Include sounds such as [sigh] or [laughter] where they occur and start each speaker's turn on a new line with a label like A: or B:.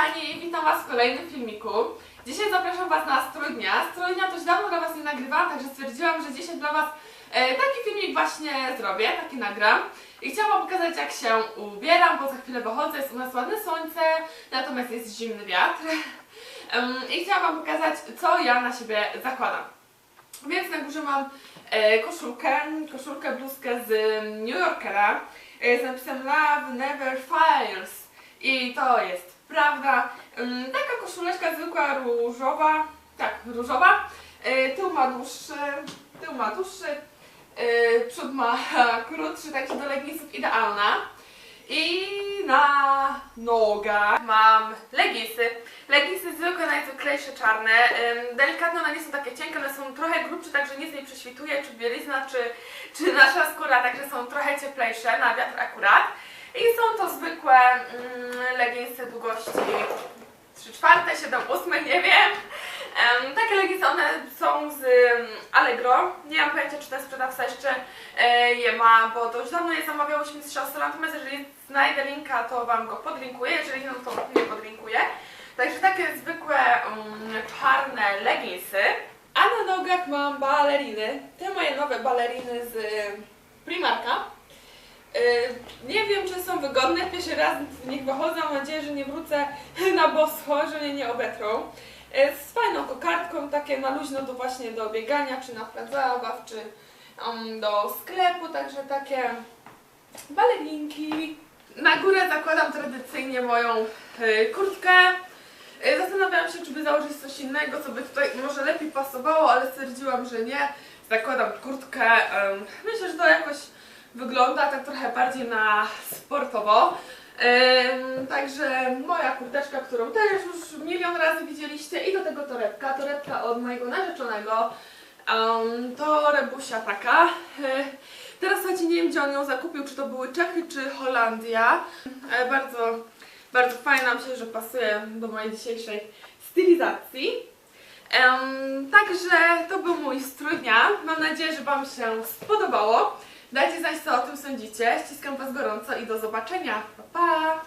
A: kochani, witam Was w kolejnym filmiku. Dzisiaj zapraszam Was na strój dnia. Strój dnia już dawno dla Was nie nagrywałam, także stwierdziłam, że dzisiaj dla Was e, taki filmik właśnie zrobię, taki nagram. I chciałam pokazać jak się ubieram, bo za chwilę wychodzę, jest u nas ładne słońce, natomiast jest zimny wiatr. [laughs] I chciałam Wam pokazać, co ja na siebie zakładam. Więc na górze mam e, koszulkę, koszulkę, bluzkę z New Yorkera e, z napisem Love Never Fires. I to jest prawda. Taka koszuleczka zwykła, różowa, tak, różowa. E, Tył ma dłuższy, tył ma dłuższy, e, przód ma [laughs] krótszy, także do leginsów idealna. I na nogach mam leginsy. Leginsy zwykłe, najzwyklejsze czarne. Delikatne one nie są takie cienkie, one są trochę grubsze, także nic nie prześwituje, czy bielizna, czy, czy nasza skóra, także są trochę cieplejsze, na wiatr akurat. I są to zwykłe mm, leginsy długości 3 czwarte, 7 ósme, nie wiem. Em, takie leginsy one są z um, Allegro. Nie mam pojęcia, czy ten sprzedawca jeszcze e, je ma, bo to już dawno je zamawiałyśmy z siostrą. Natomiast jeżeli znajdę linka, to Wam go podlinkuję. Jeżeli nie, no to nie podlinkuję. Także takie zwykłe um, czarne leginsy. A na nogach mam baleriny. Te moje nowe baleriny z Primarka. Yy, Nie wiem, czy są wygodne. Pierwszy raz w nich wychodzę. Mam nadzieję, że nie wrócę [laughs] na boso, że mnie nie obetrą. Yy, Z fajną kokardką, takie na luźno do właśnie do biegania, czy na plac zabaw, czy um, do sklepu, także takie balerinki. Na górę zakładam tradycyjnie moją yy, kurtkę. Yy, Zastanawiałam się, czy by założyć coś innego, co by tutaj może lepiej pasowało, ale stwierdziłam, że nie. Zakładam kurtkę. Myślę, że to jakoś wygląda tak trochę bardziej na sportowo. Także moja kurteczka, którą też już milion razy widzieliście i do tego torebka, torebka od mojego narzeczonego. Ym, to rebusia taka. Teraz słuchajcie, nie wiem gdzie on ją zakupił, czy to były Czechy, czy Holandia. E, bardzo, bardzo fajna, myślę, że pasuje do mojej dzisiejszej stylizacji. Em, także to był mój strój dnia. Mam nadzieję, że Wam się spodobało. Dajcie znać, co o tym sądzicie. Ściskam Was gorąco i do zobaczenia. Pa, pa!